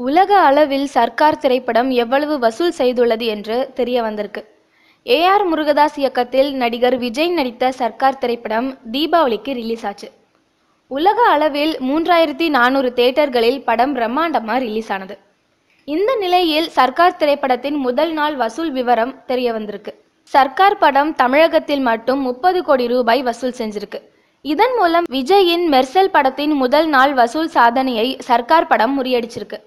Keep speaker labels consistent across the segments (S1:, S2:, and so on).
S1: உலக அளவில் சர்க்கார் திரைப்படம் எவ்வளவு வசூல் செய்துள்ளது என்று தெரிய வந்திருக்கு. ஏஆர் முருகதாஸ் இயக்கத்தில் நடிகர் விஜய் நடித்த சர்க்கார் திரைப்படம் தீபாவளிக்கு ரிலீஸ் ஆச்சு. உலக அளவில் மூன்றாயிரத்தி நானூறு தேட்டர்களில் படம் பிரம்மாண்டமாக ரிலீஸ் ஆனது. இந்த நிலையில் சர்க்கார் திரைப்படத்தின் முதல் நாள் வசூல் விவரம் தெரிய வந்திருக்கு. சர்க்கார் படம் தமிழகத்தில் மட்டும் முப்பது கோடி ரூபாய் வசூல் செஞ்சிருக்கு. இதன் மூலம் விஜயின் மெர்சல் படத்தின் முதல் நாள் வசூல் சாதனையை சர்க்கார் படம் முறியடிச்சிருக்கு.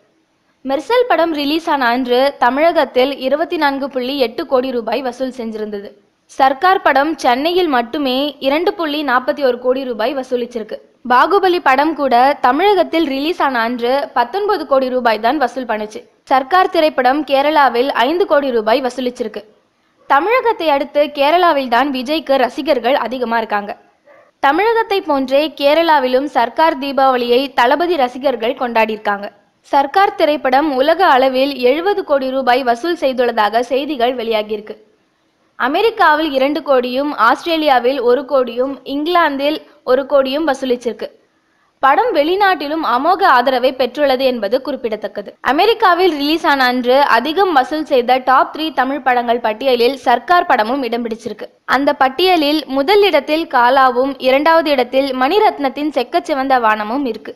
S1: மெர்சல் படம் ரிலீஸ் ஆன அன்று தமிழகத்தில் இருபத்தி நான்கு புள்ளி எட்டு கோடி ரூபாய் வசூல் செஞ்சிருந்தது. சர்க்கார் படம் சென்னையில் மட்டுமே இரண்டு புள்ளி நாற்பத்தி ஒரு கோடி ரூபாய் வசூலிச்சிருக்கு. பாகுபலி படம் கூட தமிழகத்தில் ரிலீஸ் ஆன அன்று பத்தொன்பது கோடி ரூபாய் தான் வசூல் பண்ணுச்சு. சர்க்கார் திரைப்படம் கேரளாவில் ஐந்து கோடி ரூபாய் வசூலிச்சிருக்கு. தமிழகத்தை அடுத்து கேரளாவில் தான் விஜய்க்கு ரசிகர்கள் அதிகமாக இருக்காங்க. தமிழகத்தை போன்றே கேரளாவிலும் சர்க்கார் தீபாவளியை தளபதி ரசிகர்கள் கொண்டாடியிருக்காங்க. சர்க்கார் திரைப்படம் உலக அளவில் எழுபது கோடி ரூபாய் வசூல் செய்துள்ளதாக செய்திகள் வெளியாகியிருக்கு. அமெரிக்காவில் இரண்டு கோடியும் ஆஸ்திரேலியாவில் ஒரு கோடியும் இங்கிலாந்தில் ஒரு கோடியும் வசூலிச்சிருக்கு. படம் வெளிநாட்டிலும் அமோக ஆதரவை பெற்றுள்ளது என்பது குறிப்பிடத்தக்கது. அமெரிக்காவில் ரிலீஸ் ஆன அன்று அதிகம் வசூல் செய்த டாப் த்ரீ தமிழ் படங்கள் பட்டியலில் சர்க்கார் படமும் இடம் பிடிச்சிருக்கு. அந்த பட்டியலில் முதல் இடத்தில் காலாவும் இரண்டாவது இடத்தில் மணிரத்னத்தின் செக்கச்சிவந்த வானமும் இருக்கு.